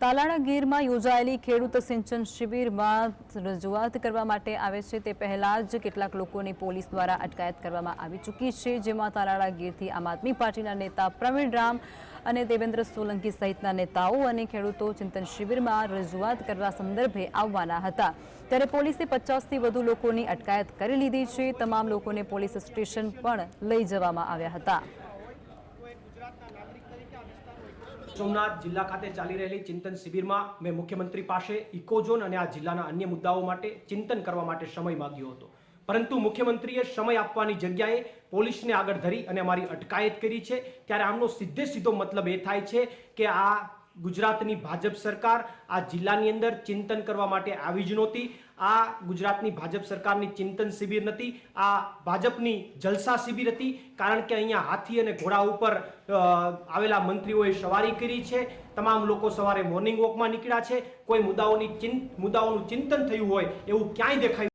તાલાળા ગીરમાં યોજાયેલી ખેડૂત સિંચન શિબિરમાં રજૂઆત કરવા માટે આવે છે તે પહેલાં જ કેટલાક લોકોની પોલીસ દ્વારા અટકાયત કરવામાં આવી ચૂકી છે, જેમાં તાલાળા ગીરથી આમ આદમી પાર્ટીના નેતા પ્રવીણ રામ અને દેવેન્દ્ર સોલંકી સહિતના નેતાઓ અને ખેડૂતો ચિંતન શિબિરમાં રજૂઆત કરવા સંદર્ભે આવવાના હતા. ત્યારે પોલીસે પચાસથી વધુ લોકોની અટકાયત કરી લીધી છે. તમામ લોકોને પોલીસ સ્ટેશન પણ લઈ જવામાં આવ્યા હતા. સોમનાથ જિલ્લા ખાતે ચાલી રહેલી ચિંતન શિબિરમાં મેં મુખ્યમંત્રી પાસે ઇકોઝોન અને આ જિલ્લાના અન્ય મુદ્દાઓ માટે ચિંતન કરવા માટે સમય માંગ્યો હતો. પરંતુ મુખ્યમંત્રીએ સમય આપવાની જગ્યાએ પોલીસને આગળ ધરી અને અમારી અટકાયત કરી છે. ત્યારે આમનો સીધે સીધો મતલબ એ થાય છે કે આ ગુજરાતની ભાજપ સરકાર આ જિલ્લાની અંદર ચિંતન કરવા માટે આવી જ નહોતી. આ ગુજરાતની ભાજપ સરકારની ચિંતન શિબિર નથી, આ ભાજપની જલસા શિબિર હતી, કારણ કે અહીંયા હાથી અને ઘોડા ઉપર આવેલા મંત્રીઓએ સવારી કરી છે. તમામ લોકો સવારે મોર્નિંગ વોકમાં નીકળ્યા છે. કોઈ મુદ્દાઓની મુદ્દાઓનું ચિંતન થયું હોય એવું ક્યાંય દેખાયું